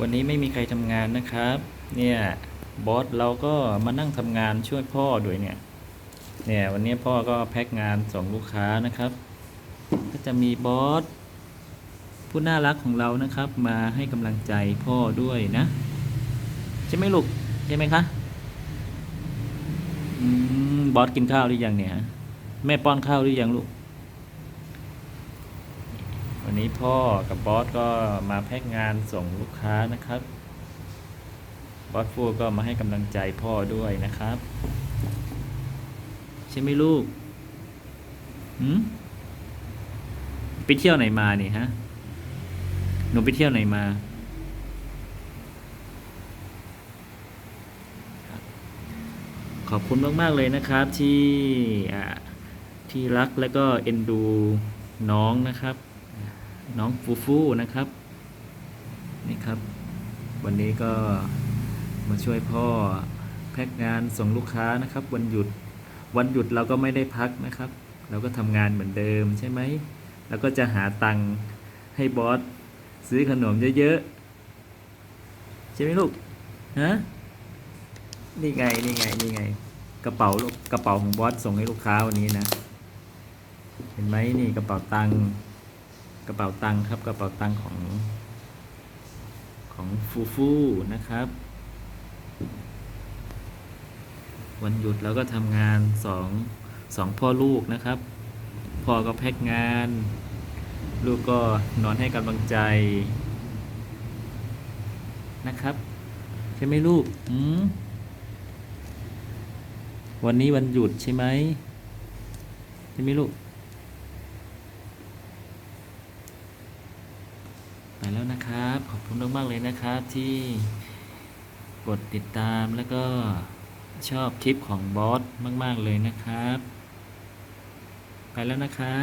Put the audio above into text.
วันนี้ไม่มีใครทำงานนะครับ เนี่ยบอสเราก็มานั่งทำงานช่วยพ่อด้วยเนี่ย เนี่ยวันนี้พ่อก็แพ็คงานส่งลูกค้านะครับ ก็จะมีบอสผู้น่ารักของเรานะครับ มาให้กำลังใจพ่อด้วยนะใช่ไหมลูกใช่ไหมคะอืมบอสกินข้าวหรือยังเนี่ย แม่ป้อนข้าวหรือยังลูก วันนี้พ่อกับบอสก็มาแพ็คงานส่งลูกค้านะครับ บอสฟูก็มาให้กำลังใจพ่อด้วยนะครับ ใช่ไหมลูกหืมไปเที่ยวไหนมานี่ฮะ หนูไปเที่ยวไหนมา ขอบคุณมาก ๆ เลยนะครับที่อ่าที่รักและก็เอ็นดูน้องนะครับ น้องฟูฟูนะครับ นี่ครับ วันนี้ก็มาช่วยพ่อแพ็คงานส่งลูกค้านะครับ วันหยุดวันหยุดเราก็ไม่ได้พักนะครับ เราก็ทำงานเหมือนเดิมใช่ไหมแล้วก็จะหาตังค์ให้บอสซื้อขนมเยอะๆใช่ไหมลูกฮะนี่ไงนี่ไงนี่ไง กระเป๋าลูกกระเป๋าของบอสส่งให้ลูกค้าวันนี้นะ เห็นไหมนี่กระเป๋าตังค์ กระเป๋าตังค์ครับกระเป๋าตังค์ของของฟูฟูนะครับ วันหยุดเราก็ทำงานสองสองพ่อลูกนะครับพ่อก็แพ็กงาน ลูกก็นอนให้กำลังใจนะครับ ใช่ไหมลูกอืมวันนี้วันหยุดใช่ไหมใช่ไหมลูก ไป แล้วนะครับ ขอบคุณมากๆเลยนะครับที่กดติดตามแล้วก็ชอบคลิปของบอสมาก ๆ เลยนะครับ ไปแล้วนะคะ